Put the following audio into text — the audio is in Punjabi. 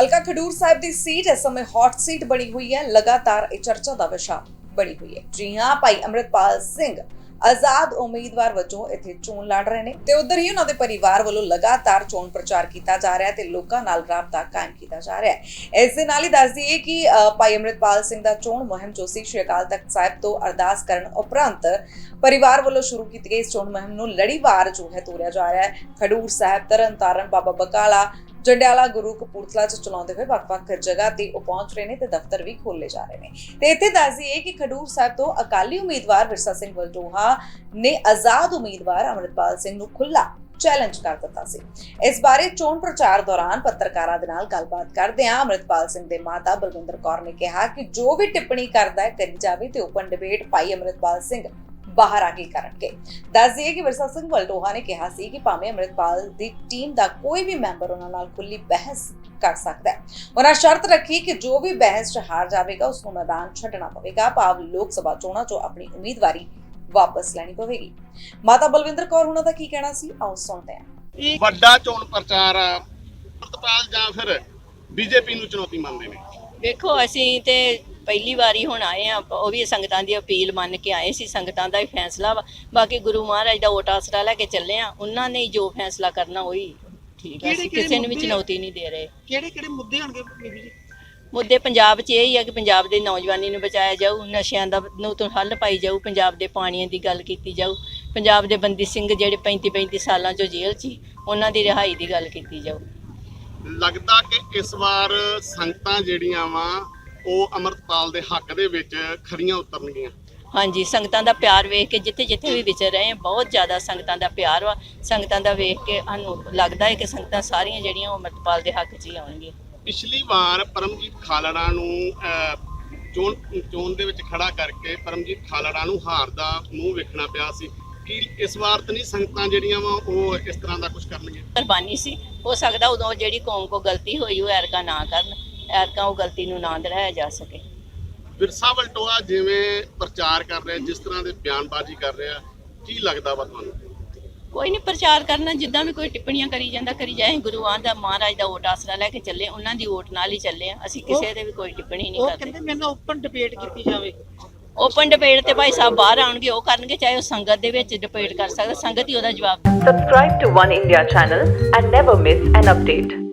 ਹਲਕਾ ਖਡੂਰ ਸਾਹਿਬ ਦੀ ਸੀਟ ਇਸ ਸਮੇਂ ਹੌਟ ਸੀਟ ਬਣੀ ਹੋਈ ਹੈ। ਲਗਾਤਾਰ ਇਹ ਚਰਚਾ ਦਾ ਵਿਸ਼ਾ ਬਣੀ ਹੋਈ ਹੈ। ਜੀ ਹਾਂ, ਭਾਈ ਅੰਮ੍ਰਿਤਪਾਲ ਸਿੰਘ ਆਜ਼ਾਦ ਉਮੀਦਵਾਰ ਵਜੋਂ ਇੱਥੇ ਚੋਣ ਲੜ ਰਹੇ ਨੇ ਤੇ ਉਧਰ ਹੀ ਉਹਨਾਂ ਦੇ ਪਰਿਵਾਰ ਵੱਲੋਂ ਲਗਾਤਾਰ ਚੋਣ ਪ੍ਰਚਾਰ ਕੀਤਾ ਜਾ ਰਿਹਾ ਤੇ ਲੋਕਾਂ ਨਾਲ ਰਾਬਤਾ ਕਾਇਮ ਕੀਤਾ ਜਾ ਰਿਹਾ ਹੈ। ਇਸ ਦੇ ਨਾਲ ਹੀ ਦੱਸ ਦਈਏ ਕਿ ਭਾਈ ਅੰਮ੍ਰਿਤਪਾਲ ਸਿੰਘ ਦਾ ਚੋਣ ਮੁਹਿੰਮ ਜੋ ਸੀ ਸ਼੍ਰੀ ਅਕਾਲ ਤਖਤ ਸਾਹਿਬ ਤੋਂ ਅਰਦਾਸ ਕਰਨ ਉਪਰੰਤ ਪਰਿਵਾਰ ਵੱਲੋਂ ਸ਼ੁਰੂ ਕੀਤੀ ਗਈ ਇਸ ਚੋਣ ਮੁਹਿੰਮ ਨੂੰ ਲੜੀਵਾਰ ਜੋ ਹੈ ਤੋਰਿਆ ਜਾ ਰਿਹਾ ਹੈ। ਖਡੂਰ ਸਾਹਿਬ ਤਰਨਤਾਰਨ ਬਾਬਾ ਬਕਾਲਾ ਜੰਡਿਆਲਾ ਗੁਰੂ ਕਪੂਰਥਲਾ ਚ ਚਲਾਉਂਦੇ ਹੋਏ ਵੱਖ-ਵੱਖ ਜਗ੍ਹਾ ਤੇ ਉਹ ਪਹੁੰਚ ਰਹੇ ਨੇ ਤੇ ਦਫ਼ਤਰ ਵੀ ਖੋਲੇ ਜਾ ਰਹੇ ਨੇ। ਤੇ ਇੱਥੇ ਦੱਸ ਦਈਏ ਕਿ ਖਡੂਰ ਸਾਹਿਬ ਤੋਂ ਅਕਾਲੀ ਉਮੀਦਵਾਰ ਵਿਰਸਾ ਸਿੰਘ ਵਲਟੋਹਾ ਨੇ ਆਜ਼ਾਦ ਉਮੀਦਵਾਰ ਅਮਰਿਤਪਾਲ ਸਿੰਘ ਨੂੰ ਖੁੱਲਾ ਚੈਲੰਜ ਕਰ ਦਿੱਤਾ ਸੀ। ਇਸ ਬਾਰੇ ਚੋਣ ਪ੍ਰਚਾਰ ਦੌਰਾਨ ਪੱਤਰਕਾਰਾਂ ਦੇ ਨਾਲ ਗੱਲਬਾਤ ਕਰਦਿਆਂ ਅਮਰਿਤਪਾਲ ਸਿੰਘ ਦੇ ਮਾਤਾ ਬਲਵਿੰਦਰ ਕੌਰ ਨੇ ਕਿਹਾ ਕਿ ਜੋ ਵੀ ਟਿੱਪਣੀ ਕਰਦਾ ਹੈ, ਕਰੀ ਜਾਵੇ ਤੇ ਓਪਨ ਡਿਬੇਟ ਭਾਈ ਅਮਰਿਤਪਾਲ ਸਿੰਘ ਬਾਹਰ ਆ ਕੇ ਕਰਨਗੇ। ਦੱਸ ਦਈਏ ਕਿ ਵਿਰਸਾ ਸਿੰਘ ਵਲਟੋਹਾ ਨੇ ਕਿਹਾ ਸੀ ਕਿ ਭਾਵੇਂ ਅਮਰਿਤਪਾਲ ਦੀ ਟੀਮ ਦਾ ਕੋਈ ਵੀ ਮੈਂਬਰ ਉਹਨਾਂ ਨਾਲ ਖੁੱਲੀ ਬਹਿਸ ਕਰ ਸਕਦਾ ਹੈ। ਉਹਨਾਂ ਸ਼ਰਤ ਰੱਖੀ ਕਿ ਜੋ ਵੀ ਬਹਿਸ 'ਚ ਹਾਰ ਜਾਵੇਗਾ ਉਸ ਨੂੰ ਮੈਦਾਨ ਛੱਡਣਾ ਪਵੇਗਾ। ਭਾਵ ਲੋਕ ਸਭਾ ਚੋਣਾਂ 'ਚੋਂ ਆਪਣੀ ਉਮੀਦਵਾਰੀ ਵਾਪਸ ਲੈਣੀ ਪਵੇਗੀ। ਮਾਤਾ ਬਲਵਿੰਦਰ ਕੌਰ ਉਹਨਾਂ ਦਾ ਕੀ ਕਹਿਣਾ ਸੀ? ਆਓ ਸੁਣਦੇ ਹਾਂ। ਵੱਡਾ ਚੋਣ ਪ੍ਰਚਾਰ ਅੰਮ੍ਰਿਤਪਾਲ ਜਾਂ ਫਿਰ ਬੀਜੇਪੀ ਨੂੰ ਚੁਣੌਤੀ ਮੰਨਦੇ ਨੇ? ਵੇਖੋ ਅਸੀਂ ਤੇ ਪਹਿਲੀ ਵਾਰੀ ਹੁਣ ਆਏ ਆ ਉਹ ਵੀ ਸੰਗਤਾਂ ਦੀ ਅਪੀਲ ਮੰਨ ਕੇ ਆਏ ਸੀ ਸੰਗਤਾਂ ਦਾ ਹੀ ਫੈਸਲਾ ਵਾ। ਬਾਕੀ ਗੁਰੂ ਮਹਾਰਾਜ ਦਾ ਓਟ ਆਸਰਾ ਲੈ ਕੇ ਚੱਲੇ ਆ ਉਹਨਾਂ ਨੇ ਹੀ ਜੋ ਫੈਸਲਾ ਕਰਨਾ ਉਹੀ ਠੀਕ ਅਸੀਂ ਕਿਹੜੇ-ਕਿਹੜੇ ਕਿਸੇ ਨੂੰ ਵੀ ਚੁਣੌਤੀ ਨਹੀਂ ਦੇ ਰਹੇ। ਕਿਹੜੇ ਕਿਹੜੇ ਮੁੱਦੇ ਹੋਣਗੇ ਬੀਬੀ ਜੀ? ਮੁੱਦੇ ਪੰਜਾਬ 'ਚ ਇਹ ਹੀ ਆ ਕਿ ਪੰਜਾਬ ਦੇ ਨੌਜਵਾਨੀ ਨੂੰ ਬਚਾਇਆ ਜਾਊ ਨਸ਼ਿਆਂ ਦਾ ਨੂੰ ਤੋਂ ਹੱਲ ਪਾਈ ਜਾਊ ਪੰਜਾਬ ਦੇ ਪਾਣੀਆਂ ਦੀ ਗੱਲ ਕੀਤੀ ਜਾਊ ਪੰਜਾਬ ਦੇ ਬੰਦੀ ਸਿੰਘ ਜਿਹੜੇ 35 35 ਸਾਲਾਂ ਚੋਂ ਜੇਲ੍ਹ 'ਚ ਉਹਨਾਂ ਦੀ ਰਿਹਾਈ ਦੀ ਗੱਲ ਕੀਤੀ ਜਾਊ। ਲੱਗਦਾ ਕਿ ਇਸ ਵਾਰ ਸੰਗਤਾਂ ਜਿਹੜੀਆਂ ਵਾ ਉਹ ਅੰਮ੍ਰਿਤਪਾਲ ਦੇ ਹੱਕ ਦੇ ਵਿੱਚ ਖਰੀਆਂ ਉਤਰਨਗੀਆਂ। ਹਾਂਜੀ ਸੰਗਤਾਂ ਦਾ ਪਿਆਰ ਵੇਖ ਕੇ ਜਿੱਥੇ ਜਿੱਥੇ ਵੀ ਵਿਚਰ ਰਹੇ ਆ ਬਹੁਤ ਜ਼ਿਆਦਾ ਸੰਗਤਾਂ ਦਾ ਪਿਆਰ ਵਾ। ਸੰਗਤਾਂ ਦਾ ਵੇਖ ਕੇ ਸਾਨੂੰ ਲੱਗਦਾ ਹੈ ਕਿ ਸੰਗਤਾਂ ਸਾਰੀਆਂ ਜਿਹੜੀਆਂ ਉਹ ਅੰਮ੍ਰਿਤਪਾਲ ਦੇ ਹੱਕ 'ਚ ਹੀ ਆਉਣਗੀਆਂ। ਪਿਛਲੀ ਵਾਰ ਪਰਮਜੀਤ ਖਾਲੜਾ ਨੂੰ ਚੋਣ ਚੋਣ ਦੇ ਵਿੱਚ ਖੜਾ ਕਰਕੇ ਪਰਮਜੀਤ ਖਾਲੜਾ ਨੂੰ ਹਾਰ ਦਾ ਮੂੰਹ ਵੇਖਣਾ ਪਿਆ ਸੀ। ਕਿ ਇਸ ਵਾਰ ਤਾਂ ਨਹੀਂ ਸੰਗਤਾਂ ਜਿਹੜੀਆਂ ਵਾ ਉਹ ਇਸ ਤਰ੍ਹਾਂ ਦਾ ਕੁਝ ਕਰਨਗੀਆਂ ਕੁਰਬਾਨੀ ਸੀ। ਹੋ ਸਕਦਾ ਉਦੋਂ ਜਿਹੜੀ ਕੌਮ ਕੋ ਗਲਤੀ ਹੋਈ ਉਹ ਐਰਕਾ ਨਾ ਕਰਨ। ਐਰਕਾ ਉਹ ਗਲਤੀ ਨੂੰ ਨਾ ਦੜਾਇਆ ਜਾ ਸਕੇ। ਵਿਰਸਾ ਵਲਟੋਆ ਜਿਵੇਂ ਪ੍ਰਚਾਰ ਕਰ ਰਿਹਾ ਜਿਸ ਤਰ੍ਹਾਂ ਦੇ ਬਿਆਨਬਾਜ਼ੀ ਕਰ ਰਿਹਾ ਕੀ ਲੱਗਦਾ ਵਾ ਤੁਹਾਨੂੰ? ਕੋਈ ਨਹੀਂ ਪ੍ਰਚਾਰ ਕਰਨਾ ਜਿੱਦਾਂ ਵੀ ਕੋਈ ਟਿੱਪਣੀਆਂ ਕਰੀ ਜਾਂਦਾ ਕਰੀ ਜਾਏ ਗੁਰੂਆਂ ਦਾ ਮਹਾਰਾਜ ਦਾ ਓਟ ਆਸਰਾ ਲੈ ਕੇ ਚੱਲੇ ਉਹਨਾਂ ਦੀ ਓਟ ਨਾਲ ਹੀ ਚੱਲੇ ਆ। ਅਸੀਂ ਕਿਸੇ ਦੇ ਵੀ ਕੋਈ ਟਿੱਪਣੀ ਨਹੀਂ ਉਹ ਕਰਦੇ। ਕਹਿੰਦੇ ਮੇਰੇ ਨਾਲ ਓਪਨ ਡਿਬੇਟ ਕੀਤੀ ਜਾਵੇ। ਓਪਨ ਡਿਬੇਟ ਤੇ ਭਾਈ ਸਾਹਿਬ ਬਾਹਰ ਆਉਣਗੇ ਉਹ ਕਰਨਗੇ ਚਾਹੇ ਉਹ ਸੰਗਤ ਦੇ ਵਿੱਚ ਡਿਬੇਟ ਕਰ ਸਕਦਾ ਸੰਗਤ ਹੀ ਉਹਦਾ ਜਵਾਬ Subscribe to One India channel and never miss an update.